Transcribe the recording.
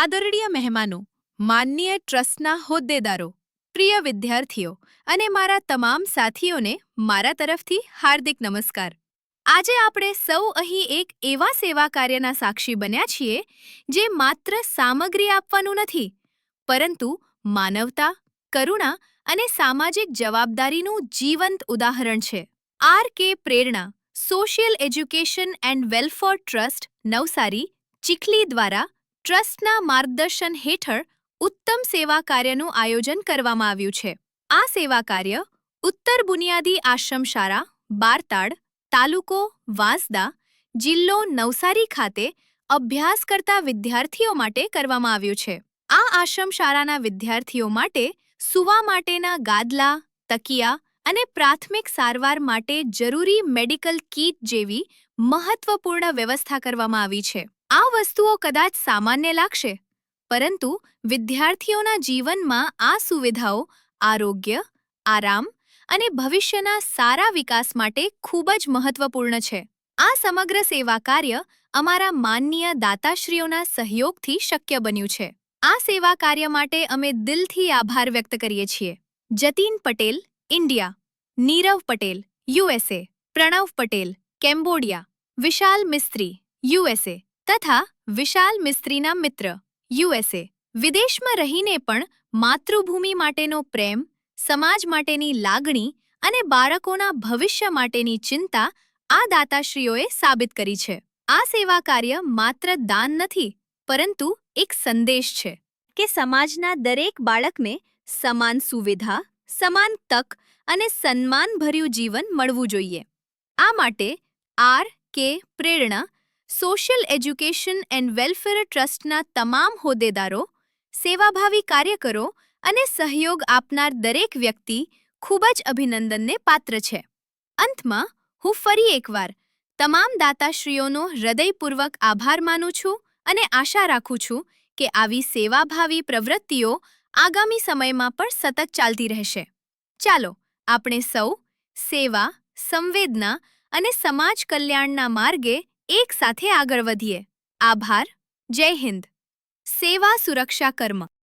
આદરણીય મહેમાનો, માનનીય ટ્રસ્ટના હોદ્દેદારો, પ્રિય વિદ્યાર્થીઓ અને મારા તમામ સાથીઓને મારા તરફથી હાર્દિક નમસ્કાર. આજે આપણે સૌ અહીં એક એવા સેવા કાર્યના સાક્ષી બન્યા છીએ, જે માત્ર સામગ્રી આપવાનું નથી, પરંતુ માનવતા, કરુણા અને સામાજિક જવાબદારીનું જીવંત ઉદાહરણ છે. R K Prerana, social education and welfare trust Navsari, Chikhli દ્વારા ટ્રસ્ટના માર્ગદર્શન હેઠળ ઉત્તમ સેવા કાર્યનું આયોજન કરવામાં આવ્યું છે. આ સેવા કાર્ય ઉત્તર બુનિયાદી આશ્રમશાળા બારતાડ, તાલુકો વાંસદા, જિલ્લો નવસારી ખાતે અભ્યાસ કરતા વિદ્યાર્થીઓ માટે કરવામાં આવ્યું છે. આ આશ્રમશાળાના વિદ્યાર્થીઓ માટે સૂવા માટેના ગાદલા, તકિયા અને પ્રાથમિક સારવાર માટે જરૂરી મેડિકલ કીટ જેવી મહત્વપૂર્ણ વ્યવસ્થા કરવામાં આવી છે. આ વસ્તુઓ કદાચ સામાન્ય લાગશે, પરંતુ વિદ્યાર્થીઓના જીવનમાં આ સુવિધાઓ આરોગ્ય, આરામ અને ભવિષ્યના સારા વિકાસ માટે ખૂબ જ મહત્વપૂર્ણ છે. આ સમગ્ર સેવા કાર્ય અમારા માનનીય દાતાશ્રીઓના સહયોગથી શક્ય બન્યું છે. આ સેવા કાર્ય માટે અમે દિલથી આભાર વ્યક્ત કરીએ છીએ. Jatin Patel, India. Nirav Patel USA Pranav Patel, Cambodia. Vishal Mistry USA તથા વિશાલ મિસ્ત્રીના મિત્ર યુએસએ વિદેશમાં રહીને પણ માતૃભૂમિ માટેનો પ્રેમ, સમાજ માટેની લાગણી અને બાળકોના ભવિષ્ય માટેની ચિંતા આ દાતાશ્રીઓએ સાબિત કરી છે. આ સેવા કાર્ય માત્ર દાન નથી, પરંતુ એક સંદેશ છે કે સમાજના દરેક બાળકને સમાન સુવિધા, સમાન તક અને સન્માનભર્યું જીવન મળવું જોઈએ. આ માટે આર કે પ્રેરણા સોશિયલ એજ્યુકેશન એન્ડ વેલફેર ટ્રસ્ટના તમામ હોદ્દેદારો, સેવાભાવી કાર્યકરો અને સહયોગ આપનાર દરેક વ્યક્તિ ખૂબ જ અભિનંદનને પાત્ર છે. અંતમાં, હું ફરી એકવાર તમામ દાતાશ્રીઓનો હૃદયપૂર્વક આભાર માનું છું અને આશા રાખું છું કે આવી સેવાભાવી પ્રવૃત્તિઓ આગામી સમયમાં પણ સતત ચાલતી રહેશે. ચાલો, આપણે સૌ સેવા, સંવેદના અને સમાજ કલ્યાણના માર્ગે એક સાથે આગળ વધીએ. આભાર. જય હિન્દ. સેવા સુરક્ષા કર્મ.